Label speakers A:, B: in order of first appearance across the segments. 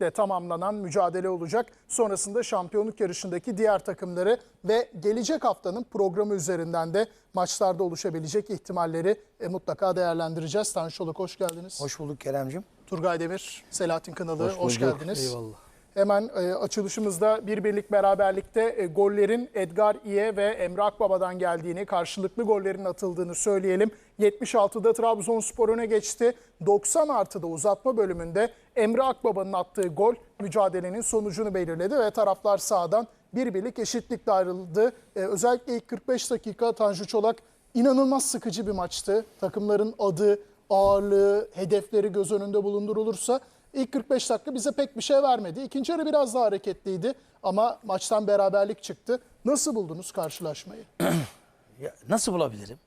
A: beraberlikle tamamlanan mücadele olacak. Sonrasında şampiyonluk yarışındaki diğer takımları ve gelecek haftanın programı üzerinden de maçlarda oluşabilecek ihtimalleri e, mutlaka değerlendireceğiz. Tanju Çolak hoş geldiniz.
B: Hoş bulduk Keremcim.
A: Turgay Demir, Selahattin Kınalı hoş, geldiniz.
C: Eyvallah.
A: Hemen e, açılışımızda bir birlik beraberlikte e, gollerin Edgar İye ve Emre Akbaba'dan geldiğini, karşılıklı gollerin atıldığını söyleyelim. 76'da Trabzonspor öne geçti. 90 artıda uzatma bölümünde Emre Akbaba'nın attığı gol mücadelenin sonucunu belirledi ve taraflar sahadan bir birlik eşitlikle ayrıldı. E, özellikle ilk 45 dakika Tanju Çolak inanılmaz sıkıcı bir maçtı. Takımların adı, ağırlığı, hedefleri göz önünde bulundurulursa ilk 45 dakika bize pek bir şey vermedi. İkinci yarı biraz daha hareketliydi ama maçtan beraberlik çıktı. Nasıl buldunuz karşılaşmayı?
B: Ya nasıl bulabilirim?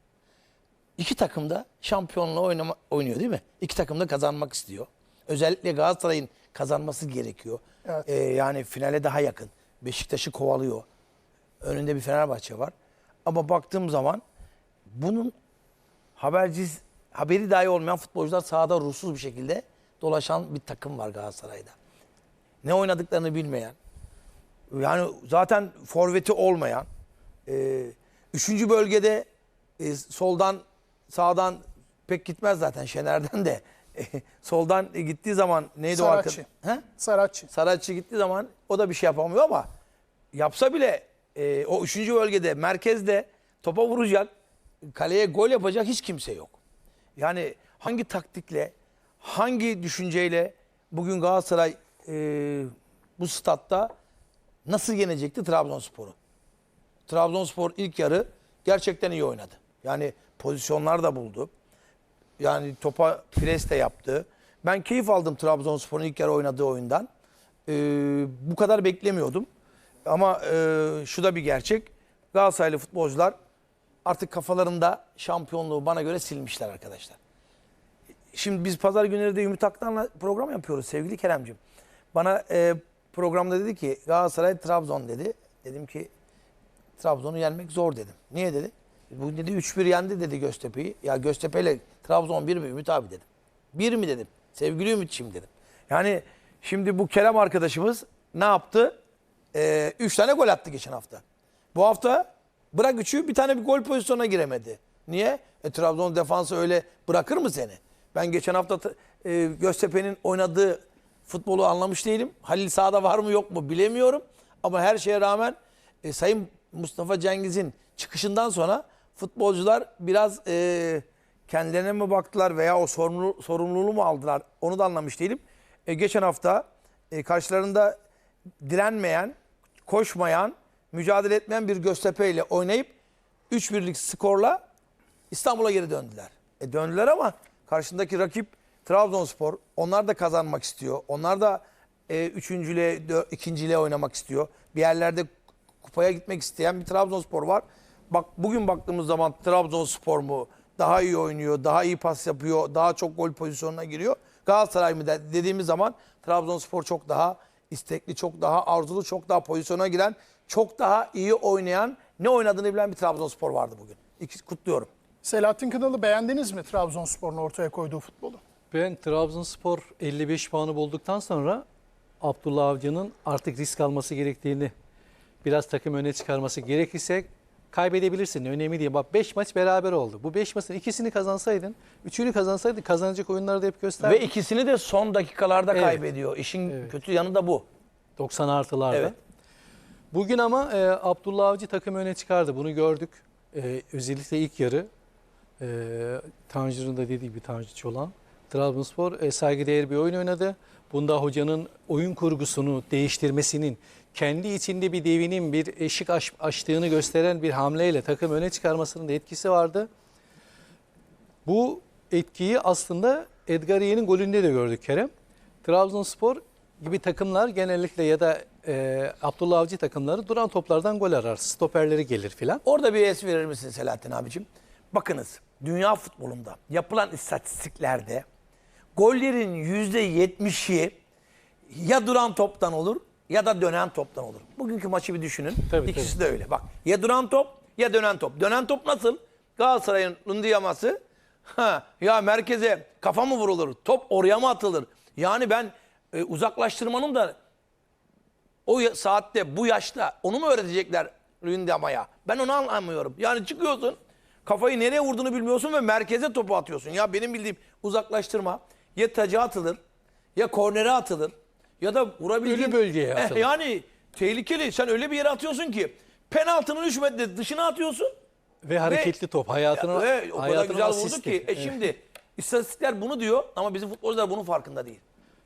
B: İki takım da şampiyonluğa oynama, oynuyor değil mi? İki takım da kazanmak istiyor. Özellikle Galatasaray'ın kazanması gerekiyor.
A: Evet.
B: Ee, yani finale daha yakın. Beşiktaş'ı kovalıyor. Önünde bir Fenerbahçe var. Ama baktığım zaman bunun haberciz, haberi dahi olmayan futbolcular sahada ruhsuz bir şekilde dolaşan bir takım var Galatasaray'da. Ne oynadıklarını bilmeyen, yani zaten forveti olmayan, e, üçüncü bölgede e, soldan sağdan pek gitmez zaten Şener'den de. E, soldan gittiği zaman neydi o
A: Saratçı.
B: arkadaş? He?
A: Saratçı.
B: Saratçı gittiği zaman o da bir şey yapamıyor ama yapsa bile e, o üçüncü bölgede merkezde topa vuracak, kaleye gol yapacak hiç kimse yok. Yani hangi taktikle, hangi düşünceyle bugün Galatasaray e, bu statta nasıl yenecekti Trabzonspor'u? Trabzonspor ilk yarı gerçekten iyi oynadı. Yani pozisyonlar da buldu. Yani topa pres de yaptı. Ben keyif aldım Trabzonspor'un ilk yarı oynadığı oyundan. Ee, bu kadar beklemiyordum. Ama e, şu da bir gerçek. Galatasaraylı futbolcular artık kafalarında şampiyonluğu bana göre silmişler arkadaşlar. Şimdi biz pazar günleri de Ümit Aktan'la program yapıyoruz sevgili Keremcim. Bana e, programda dedi ki Galatasaray Trabzon dedi. Dedim ki Trabzon'u yenmek zor dedim. Niye dedi? Bu dedi 3-1 yendi dedi Göztepe'yi. Ya Göztepe ile Trabzon 1 mi Ümit abi dedim. 1 mi dedim. Sevgili Ümit'ciğim dedim. Yani şimdi bu Kerem arkadaşımız ne yaptı? 3 tane gol attı geçen hafta. Bu hafta bırak 3'ü bir tane bir gol pozisyonuna giremedi. Niye? E, Trabzon defansı öyle bırakır mı seni? Ben geçen hafta e, Göztepe'nin oynadığı futbolu anlamış değilim. Halil sahada var mı yok mu bilemiyorum. Ama her şeye rağmen e, Sayın Mustafa Cengiz'in çıkışından sonra futbolcular biraz e, kendilerine mi baktılar veya o sorumlu, sorumluluğu mu aldılar onu da anlamış değilim. E, geçen hafta e, karşılarında direnmeyen, koşmayan, mücadele etmeyen bir Göztepe ile oynayıp 3-1'lik skorla İstanbul'a geri döndüler. E döndüler ama karşındaki rakip Trabzonspor. Onlar da kazanmak istiyor. Onlar da e, üçüncüyle, dö- ikinciyle oynamak istiyor. Bir yerlerde kupaya gitmek isteyen bir Trabzonspor var. Bak bugün baktığımız zaman Trabzonspor mu daha iyi oynuyor, daha iyi pas yapıyor, daha çok gol pozisyonuna giriyor. Galatasaray mı de- dediğimiz zaman Trabzonspor çok daha istekli, çok daha arzulu, çok daha pozisyona giren, çok daha iyi oynayan, ne oynadığını bilen bir Trabzonspor vardı bugün. İkisi kutluyorum.
A: Selahattin Kınalı beğendiniz mi Trabzonspor'un ortaya koyduğu futbolu?
C: Ben Trabzonspor 55 puanı bulduktan sonra Abdullah Avcı'nın artık risk alması gerektiğini, biraz takım öne çıkarması gerekirse kaybedebilirsin. Önemli değil. Bak 5 maç beraber oldu. Bu 5 maçın ikisini kazansaydın, üçünü kazansaydın kazanacak oyunları da hep gösterdi.
B: Ve ikisini de son dakikalarda
C: Evet.
B: kaybediyor. İşin kötü yanı da bu.
C: 90 artılarda.
B: Evet.
C: Bugün ama e, Abdullah Avcı takım öne çıkardı. Bunu gördük. E, özellikle ilk yarı. E, Tanju'nun da dediği gibi Tanju Çolan. Trabzonspor e, saygıdeğer bir oyun oynadı. Bunda hocanın oyun kurgusunu değiştirmesinin, kendi içinde bir devinin bir eşik aş- açtığını gösteren bir hamleyle takım öne çıkarmasının da etkisi vardı. Bu etkiyi aslında Edgar Yeğen'in golünde de gördük Kerem. Trabzonspor gibi takımlar genellikle ya da e, Abdullah Avcı takımları duran toplardan gol arar. Stoperleri gelir filan.
B: Orada bir es verir misin Selahattin abicim? Bakınız dünya futbolunda yapılan istatistiklerde gollerin %70'i ya duran toptan olur ya da dönen toptan olur. Bugünkü maçı bir düşünün.
C: Tabii,
B: İkisi de öyle. Bak ya duran top ya dönen top. Dönen top nasıl? Galatasaray'ın Lundiyaması ha, ya merkeze kafa mı vurulur? Top oraya mı atılır? Yani ben e, uzaklaştırmanın da o saatte bu yaşta onu mu öğretecekler Lündama'ya? Ben onu anlamıyorum. Yani çıkıyorsun kafayı nereye vurduğunu bilmiyorsun ve merkeze topu atıyorsun. Ya benim bildiğim uzaklaştırma ya taca atılır ya kornere atılır ya da vurabildiğin...
C: Ölü bölgeye
B: Eh,
C: atılır.
B: yani tehlikeli. Sen öyle bir yere atıyorsun ki penaltının 3 metre dışına atıyorsun.
C: Ve hareketli top. Hayatının,
B: Ya, ve o kadar güzel vurdu
C: asisti.
B: ki. E şimdi istatistikler bunu diyor ama bizim futbolcular bunun farkında değil.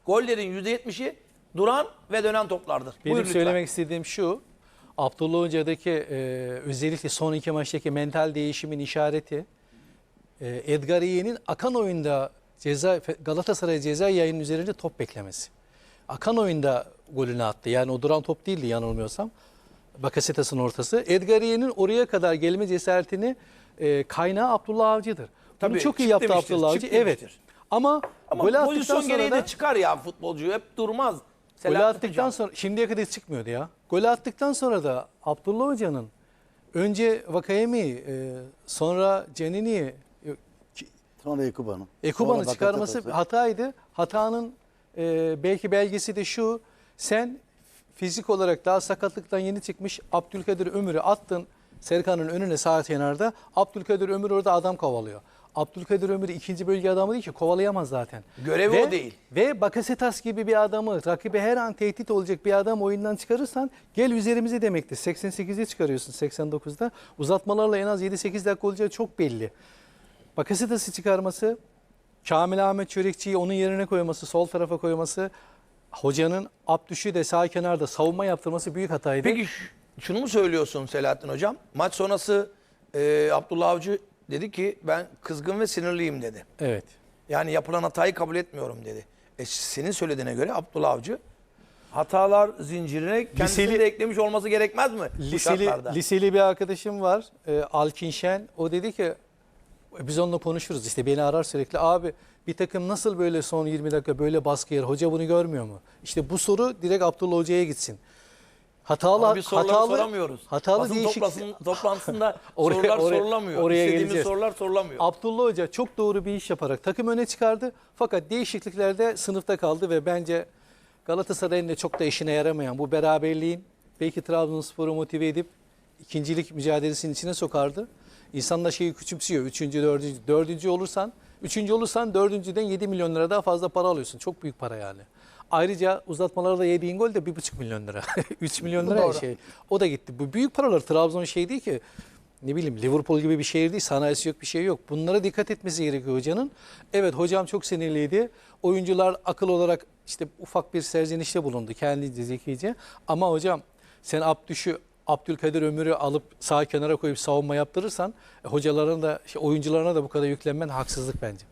B: Gollerin %70'i duran ve dönen toplardır.
C: Benim
B: Buyur lütfen.
C: söylemek istediğim şu. Abdullah Hoca'daki e, özellikle son iki maçtaki mental değişimin işareti e, Edgar Iye'nin akan oyunda ceza Galatasaray ceza yayının üzerinde top beklemesi. Akan oyunda golünü attı. Yani o duran top değildi yanılmıyorsam. Bakasetas'ın ortası. Edgar Iye'nin oraya kadar gelme cesaretini e, kaynağı Abdullah Avcı'dır. Bunu
B: Tabii,
C: çok iyi yaptı Abdullah Avcı. Evet. Ama,
B: Ama
C: golü attıktan sonra
B: gereği
C: da
B: de çıkar ya futbolcu. Hep durmaz.
C: Golü
B: Selahattin
C: attıktan
B: Hocam.
C: sonra şimdiye kadar hiç çıkmıyordu ya. Golü attıktan sonra da Abdullah Hoca'nın önce Vakayemi'yi e, sonra Cenini'yi e,
D: Sonra Ekuban'ı.
C: Ekuban'ı
D: Sonra
C: çıkarması
D: Bakasetas'ı.
C: hataydı. Hatanın e, belki belgesi de şu. Sen fizik olarak daha sakatlıktan yeni çıkmış Abdülkadir Ömür'ü attın Serkan'ın önüne sağ kenarda. Abdülkadir Ömür orada adam kovalıyor. Abdülkadir Ömür ikinci bölge adamı değil ki kovalayamaz zaten.
B: Görevi
C: Ve-
B: o değil.
C: Ve Bakasetas gibi bir adamı rakibe her an tehdit olacak bir adam oyundan çıkarırsan gel üzerimize demektir. 88'e çıkarıyorsun 89'da. Uzatmalarla en az 7-8 dakika olacağı çok belli. Bakasetas'ı çıkarması, Kamil Ahmet Çörekçi'yi onun yerine koyması, sol tarafa koyması, hocanın Abdüş'ü de sağ kenarda savunma yaptırması büyük hataydı.
B: Peki şunu mu söylüyorsun Selahattin Hocam? Maç sonrası e, Abdullah Avcı dedi ki ben kızgın ve sinirliyim dedi.
C: Evet.
B: Yani yapılan hatayı kabul etmiyorum dedi. E, senin söylediğine göre Abdullah Avcı hatalar zincirine kendisini
C: Liseli-
B: de eklemiş olması gerekmez mi?
C: Liseli, liseli bir arkadaşım var e, Alkin Şen. O dedi ki biz onunla konuşuruz işte beni arar sürekli. Abi bir takım nasıl böyle son 20 dakika böyle baskı yer? Hoca bunu görmüyor mu? İşte bu soru direkt Abdullah Hoca'ya gitsin. Hatalı,
B: Ama biz soruları
C: hatalı,
B: soramıyoruz.
C: Hatalı
B: Basın
C: değişik.
B: toplantısında, toplantısında
C: Oraya-
B: sorular
C: oraya-
B: sorulamıyor.
C: oraya
B: İstediğimiz
C: geleceğiz.
B: sorular sorulamıyor.
C: Abdullah Hoca çok doğru bir iş yaparak takım öne çıkardı. Fakat değişikliklerde sınıfta kaldı ve bence Galatasaray'ın da çok da işine yaramayan bu beraberliğin belki Trabzonspor'u motive edip ikincilik mücadelesinin içine sokardı. İnsanlar şeyi küçümsüyor. Üçüncü, dördüncü. Dördüncü olursan, üçüncü olursan dördüncüden 7 milyon lira daha fazla para alıyorsun. Çok büyük para yani. Ayrıca uzatmalarda yediğin gol de 1,5 milyon lira. 3 milyon lira şey. O da gitti. Bu büyük paralar Trabzon şey değil ki ne bileyim Liverpool gibi bir şehir değil. Sanayisi yok bir şey yok. Bunlara dikkat etmesi gerekiyor hocanın. Evet hocam çok sinirliydi. Oyuncular akıl olarak işte ufak bir serzenişte bulundu kendince zekice. Ama hocam sen Abdüş'ü Abdülkadir Ömür'ü alıp sağ kenara koyup savunma yaptırırsan e, hocaların da şey, oyuncularına da bu kadar yüklenmen haksızlık bence.